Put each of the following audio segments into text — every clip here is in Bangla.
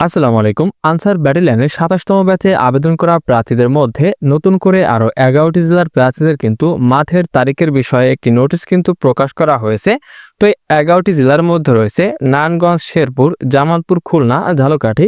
আসসালামু আলাইকুম। আনসার ব্যাটেলিয়ানে সাতাশতম ব্যাচে আবেদন করা প্রার্থীদের মধ্যে নতুন করে আরও এগারোটি জেলার প্রার্থীদের কিন্তু মাঠের তারিখের বিষয়ে একটি নোটিশ কিন্তু প্রকাশ করা হয়েছে। তো এই এগারোটি জেলার মধ্যে রয়েছে নারায়ণগঞ্জ, শেরপুর, জামালপুর, খুলনা, ঝালকাঠি,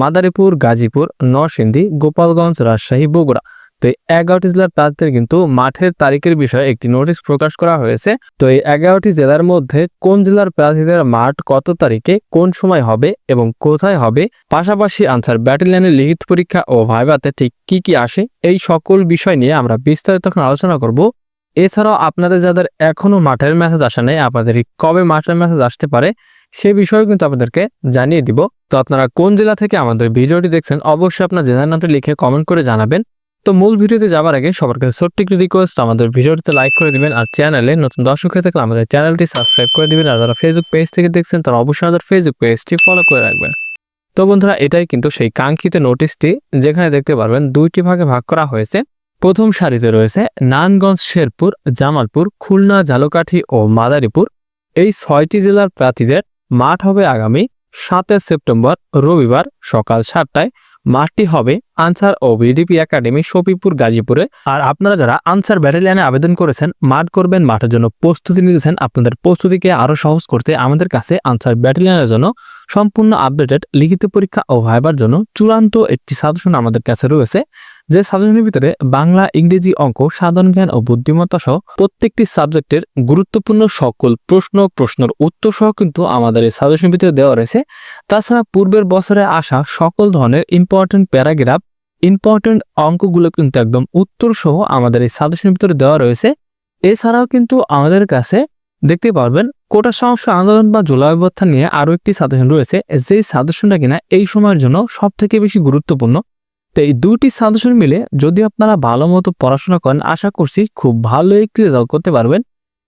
মাদারীপুর, গাজীপুর, নরসিংদী, গোপালগঞ্জ, রাজশাহী, বগুড়া। তো এই এগারোটি জেলার প্রার্থীদের কিন্তু মাঠের তারিখের বিষয়ে একটি নোটিশ প্রকাশ করা হয়েছে। তো এই এগারোটি জেলার মধ্যে কোন জেলার প্রার্থীদের মাঠ কত তারিখে, কোন সময় হবে এবং কোথায় হবে, পাশাপাশি আনসার ব্যাটালিয়নের লিখিত পরীক্ষা ও ভাইভাতে ঠিক কি কি আসে, এই সকল বিষয় নিয়ে আমরা বিস্তারিত এখন আলোচনা করব। এছাড়াও আপনাদের যাদের এখনও মাঠের মেসেজ আসে নাই, আপনাদের কবে মাঠের মেসেজ আসতে পারে, সে বিষয়ে কিন্তু আপনাদেরকে জানিয়ে দিব। তো আপনারা কোন জেলা থেকে আমাদের ভিডিওটি দেখছেন, অবশ্যই আপনার জেলার নামটি লিখে কমেন্ট করে জানাবেন। তো মূল ভিডিওতে যাওয়ার আগে সবার কাছে ছোট্ট রিকোয়েস্ট আমাদের ভিডিওটিতে লাইক করে দিবেন আর চ্যানেলে নতুন দর্শক হয়ে থাকলে আমাদের চ্যানেলটি সাবস্ক্রাইব করে দিবেন। আর যারা ফেসবুক পেজ থেকে দেখছেন, তারা অবশ্যই আমাদের ফেসবুক পেজটি ফলো করে রাখবেন। তো বন্ধুরা, এটাই কিন্তু সেই কাঙ্ক্ষিত নোটিশটি যেখানে দেখতে পারবেন দুইটি ভাগে ভাগ করা হয়েছে। প্রথম সারিতে রয়েছে নানগঞ্জ, শেরপুর, জামালপুর, খুলনা ঝালকাঠি ও মাদারীপুর। এই ছয়টি জেলার প্রার্থীদের মাঠ হবে আগামী সাতই সেপ্টেম্বর, রবিবার সকাল সাতটায়। মাঠটি হবে আনসার ও বিডিপি একাডেমি সফিপুর গাজীপুরে। আর আপনারা যারা আনসার ব্যাটালিয়ানে আবেদন করেছেন, মাঠ করবেন, মাঠের জন্য প্রস্তুতি নিতেছেন, আপনাদের প্রস্তুতিকে আরও সহজ করতে আমাদের কাছে আনসার ব্যাটালিয়ানের জন্য সম্পূর্ণ আপডেটেড লিখিত পরীক্ষা ও ভাইবার জন্য চূড়ান্ত একটি সাজেশন আমাদের কাছে রয়েছে। যে সাজেশনের ভিতরে বাংলা ইংরেজি অঙ্ক, সাধারণ জ্ঞান ও বুদ্ধিমত্তা সহ প্রত্যেকটি সাবজেক্টের গুরুত্বপূর্ণ সকল প্রশ্ন, প্রশ্নের উত্তর সহ কিন্তু আমাদের এই সাজেশনের ভিতরে দেওয়া রয়েছে। তাছাড়া পূর্বের বছরে আসা সকল ধরনের ইম্পর্টেন্ট প্যারাগ্রাফ ইম্পর্টেন্ট অঙ্কগুলো কিন্তু একদম উত্তর সহ আমাদের এই সাজেশনের ভিতরে দেওয়া রয়েছে। এছাড়াও কিন্তু আমাদের কাছে দেখতে পারবেন কোটা সমস্যা আন্দোলন বা জুলাই নিয়ে আরও একটি সাজেশন রয়েছে। যেই সাজেশনটা কিনা এই সময়ের জন্য সব থেকে বেশি গুরুত্বপূর্ণ। তো এই দুটি সাজেশন মিলে যদি আপনারা ভালো মতো পড়াশোনা করেন, আশা করছি খুব ভালো একটি রেজাল্ট করতে পারবেন।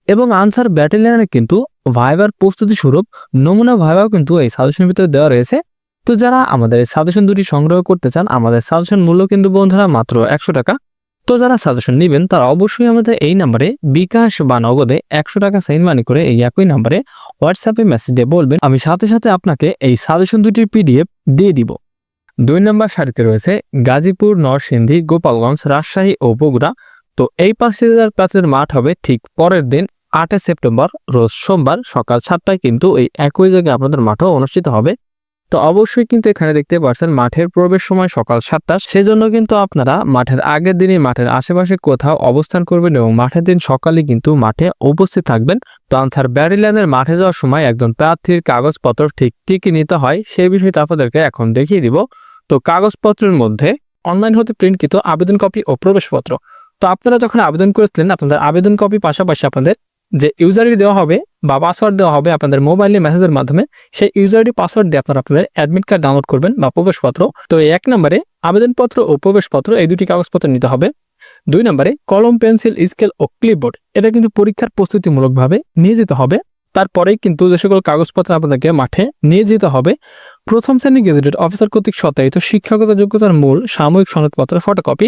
এবং আনসার ব্যাটেলিয়ানের কিন্তু ভাইবার প্রস্তুতি স্বরূপ নমুনা ভাইবাও কিন্তু এই সাজেশনের ভিতরে দেওয়া রয়েছে। তো যারা আমাদের এই সাজেশন দুটি সংগ্রহ করতে চান, আমাদের সাজেশন মূল্য কিন্তু বন্ধুরা মাত্র একশো টাকা। তো যারা সাজেশন নেবেন, তারা অবশ্যই আমাদের এই নাম্বারে বিকাশ বা নগদে একশো টাকা সেন্ড মানি করে এই একই নাম্বারে হোয়াটসঅ্যাপে মেসেজ দিয়ে বলবেন। আমি সাথে সাথে আপনাকে এই সাজেশন দুটির পিডিএফ দিয়ে দিব। দুই নম্বর সারিতে রয়েছে গাজীপুর, নরসিংদী, গোপালগঞ্জ, রাজশাহী ও বগুড়া। তো এই পাঁচটি জেলার প্রাচীর মাঠ হবে ঠিক পরের দিন, আটই সেপ্টেম্বর, রোজ সোমবার সকাল সাতটায়। কিন্তু এই একই জায়গায় আপনাদের মাঠও অনুষ্ঠিত হবে। তো অবশ্যই কিন্তু এখানে দেখতে পাচ্ছেন মাঠের প্রবেশ সময় সকাল সাতটা। সেজন্য কিন্তু আপনারা মাঠের আগের দিনই মাঠের আশেপাশে কোথাও অবস্থান করবেন এবং মাঠের দিন সকালে কিন্তু মাঠে উপস্থিত থাকবেন। তো আনসার ব্যারিল্যান্ডের মাঠে যাওয়ার সময় একজন প্রার্থীর কাগজপত্র ঠিক কি কি নিতে হয় সেই বিষয়টা আপনাদেরকে এখন দেখিয়ে দিব। তো কাগজপত্রের মধ্যে অনলাইন হতে প্রিন্টকৃত আবেদন কপি ও প্রবেশপত্র। তো আপনারা যখন আবেদন করেছিলেন, আপনাদের আবেদন কপি পাশাপাশি আপনাদের যে ইউজার দেওয়া হবে বা পাসওয়ার্ড দেওয়া হবে আপনাদের মোবাইলে মেসেজের মাধ্যমে, সেই ইউজার আইডি পাসওয়ার্ড দিয়ে আপনারা আপনাদের অ্যাডমিট কার্ড ডাউনলোড করবেন বা প্রবেশপত্র। তো এই এক নম্বরে আবেদনপত্র ও প্রবেশপত্র এই দুটি কাগজপত্র নিতে হবে। দুই নম্বরে কলম, পেন্সিল, স্কেল ও ক্লিপবোর্ড এটা কিন্তু পরীক্ষার প্রস্তুতিমূলকভাবে নিয়ে যেতে হবে। তারপরেই কিন্তু যে সকল কাগজপত্র আপনাদেরকে মাঠে নিয়ে যেতে হবে। প্রথম শ্রেণি গেজেটেড অফিসার কর্তৃক সত্যায়িত শিক্ষাগত যোগ্যতার মূল সাময়িক সনদপত্রের ফটোকপি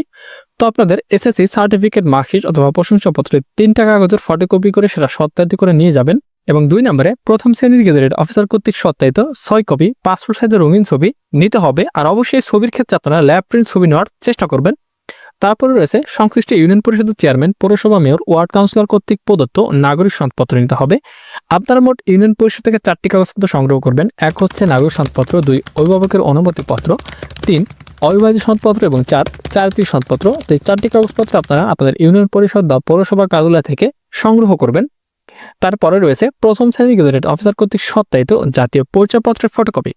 তো আপনাদের এসএসসি সার্টিফিকেট মার্কশিট অথবা প্রশংসাপত্রের তিনটা কাগজের ফটোকপি করে সেটা সত্যায়িত করে নিয়ে যাবেন। এবং দুই নম্বরে প্রথম শ্রেণির গেজেটেড অফিসার কর্তৃক সত্যায়িত ছয় কপি, পাসপোর্ট সাইজের রঙিন ছবি নিতে হবে আর অবশ্যই ছবির ক্ষেত্রে আপনারা ল্যাব প্রিন্ট ছবি নেওয়ার চেষ্টা করবেন। তারপরে রয়েছে সংশ্লিষ্ট ইউনিয়ন পরিষদের চেয়ারম্যান, পৌরসভা মেয়র, ওয়ার্ড কাউন্সিলর কর্তৃক প্রদত্ত নাগরিক সনদপত্র নিতে হবে। আপনারা মোট ইউনিয়ন পরিষদ থেকে চারটি কাগজপত্র সংগ্রহ করবেন। এক হচ্ছে নাগরিক সনদপত্র, দুই অভিভাবকের অনুমতিপত্র, তিন অবিবাহিত সনদপত্র এবং চার চারটি সনদপত্র। এই চারটি কাগজপত্র আপনারা আপনাদের ইউনিয়ন পরিষদ বা পৌরসভা কার্যালয় থেকে সংগ্রহ করবেন। তারপরে রয়েছে প্রথম শ্রেণির গেজেটেড অফিসার কর্তৃক সত্যায়িত জাতীয় পরিচয়পত্রের ফটোকপি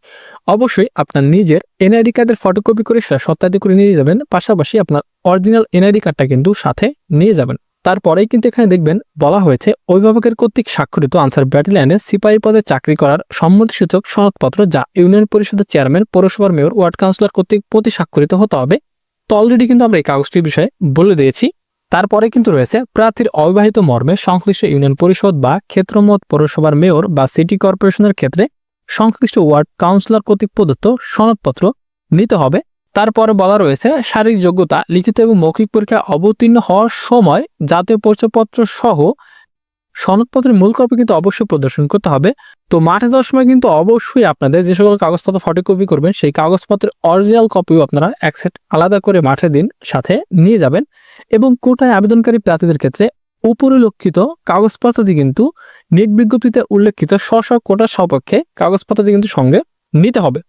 অবশ্যই আপনার নিজের এনআইডি কার্ডের ফটোকপি করে সেটা সত্যায়িত করে নিয়ে যাবেন, পাশাপাশি আপনার অরিজিনাল এনআইডি কার্ডটা কিন্তু সাথে নিয়ে যাবেন। তারপরেই কিন্তু এখানে দেখবেন বলা হয়েছে অভিভাবকের কর্তৃক স্বাক্ষরিত আনসার ব্যাটালিয়নে সিপাহী পদে চাকরি করার সম্মতিসূচক সনদপত্র যা ইউনিয়ন পরিষদের চেয়ারম্যান পৌরসভার মেয়র ওয়ার্ড কাউন্সিলর কর্তৃক প্রতি স্বাক্ষরিত হতে হবে। তো অলরেডি কিন্তু আমরা এই কাগজটির বিষয়ে বলে দিয়েছি। তারপরে কিন্তু রয়েছে প্রার্থীর অবিবাহিত মর্মে সংশ্লিষ্ট ইউনিয়ন পরিষদ বা ক্ষেত্রমত পৌরসভার মেয়র বা সিটি কর্পোরেশনের ক্ষেত্রে সংশ্লিষ্ট ওয়ার্ড কাউন্সিলর কর্তৃক প্রদত্ত সনদপত্র নিতে হবে। তারপরে বলা রয়েছে, শারীরিক যোগ্যতা, লিখিত এবং মৌখিক পরীক্ষা অবতীর্ণ হওয়ার সময় জাতীয় পরিচয়পত্র সহ সনদপত্রের মূল কপি কিন্তু অবশ্যই প্রদর্শন করতে হবে। তো মাঠে যাওয়ার সময় কিন্তু অবশ্যই আপনাদের যে সকল কাগজপত্র ফটোকপি করবেন, সেই কাগজপত্রের অরিজিনাল কপিও আপনারা এক সেট আলাদা করে মাঠে দিন, সাথে নিয়ে যাবেন এবং কোটায় আবেদনকারী প্রার্থীদের ক্ষেত্রে উপরিলক্ষিত কাগজপত্রটি কিন্তু নিয়োগ বিজ্ঞপ্তিতে উল্লেখিত স্ব কোটার সপক্ষে কাগজপত্রটি কিন্তু সঙ্গে নিতে হবে।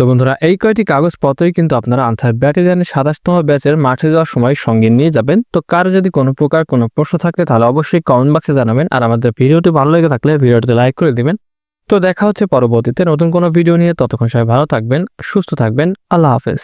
তো বন্ধুরা, এই কয়টি কাগজপত্রই কিন্তু আপনারা আনসার ব্যাটালিয়ানের সাতাশতম ব্যাচের মাঠে যাওয়ার সময় সঙ্গে নিয়ে যাবেন। তো কার যদি কোনো প্রকার কোনো প্রশ্ন থাকে, তাহলে অবশ্যই কমেন্ট বক্সে জানাবেন। আর আমাদের ভিডিওটি ভালো লেগে থাকলে ভিডিওটিতে লাইক করে দিবেন। তো দেখা হচ্ছে পরবর্তীতে নতুন কোনো ভিডিও নিয়ে। ততক্ষণ সবাই ভালো থাকবেন, সুস্থ থাকবেন। আল্লাহ হাফেজ।